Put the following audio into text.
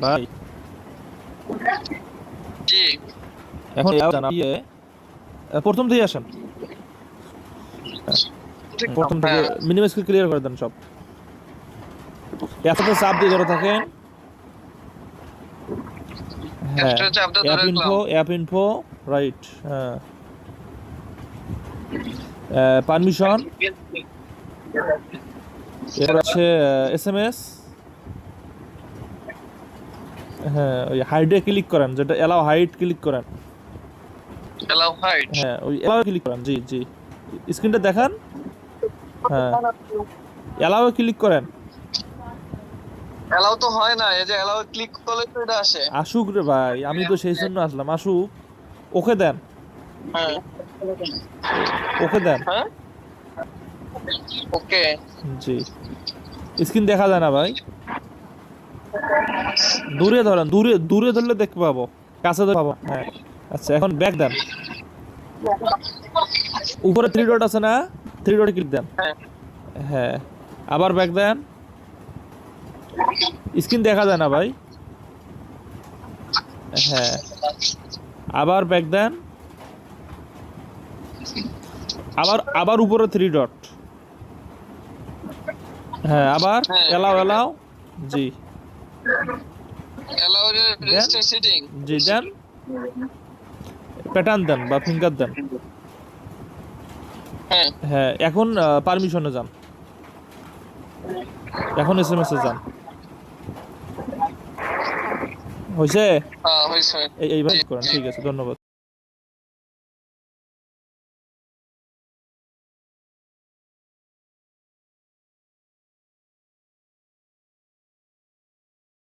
ভাই জি। এখন প্রথম আসেন। প্রথম থেকে হ্যাঁ, মিনিমাম স্কিল ক্লিয়ার করে দেন সব। এতটা চাপ দিয়ে ধরে থাকেন। হ্যাঁ একটা চাপ দিয়ে app info app info right হ্যাঁ। পারমিশন এরপর আছে এস এম এস হ্যাঁ ওই হাইডে ক্লিক করেন যেটা এলাও হাইট ক্লিক করেন। Allow height হ্যাঁ ওই এলাও ক্লিক করেন জি জি। স্ক্রিনটা দেখান। হ্যাঁ। এলাও ক্লিক করেন। Allow তো হয় না এই যে allow ক্লিক করলে তো এটা আসে। আসুক রে ভাই আমি তো সেই জন্য আসলাম আসুক। ওকে দেন। হ্যাঁ। ওকে দেন। হ্যাঁ? ওকে। জি। স্ক্রিন দেখা যায় না ভাই। দূরে ধরেন দূরে দূরে ধরলে দেখতে পাবো। কাছে ধরে পাবো। হ্যাঁ। আচ্ছা এখন ব্যাক দেন। উপরে থ্রি ডট আছে না? থ্রি ডট ক্লিক দেন। হ্যাঁ। হ্যাঁ। আবার ব্যাক দেন। স্ক্রিন দেখা যায় না ভাই? হ্যাঁ। আবার ব্যাক দেন। আবার আবার উপরে থ্রি ডট হ্যাঁ আবার হ্যাঁ। এলাও এলাও জি। জি দেন প্যাটার্ন দেন বা ফিঙ্গার দেন। হ্যাঁ। হ্যাঁ এখন পারমিশনে যান। এখন এস এম এস এ যান। হয়েছে হ্যাঁ এই এইভাবে করেন ঠিক আছে ধন্যবাদ।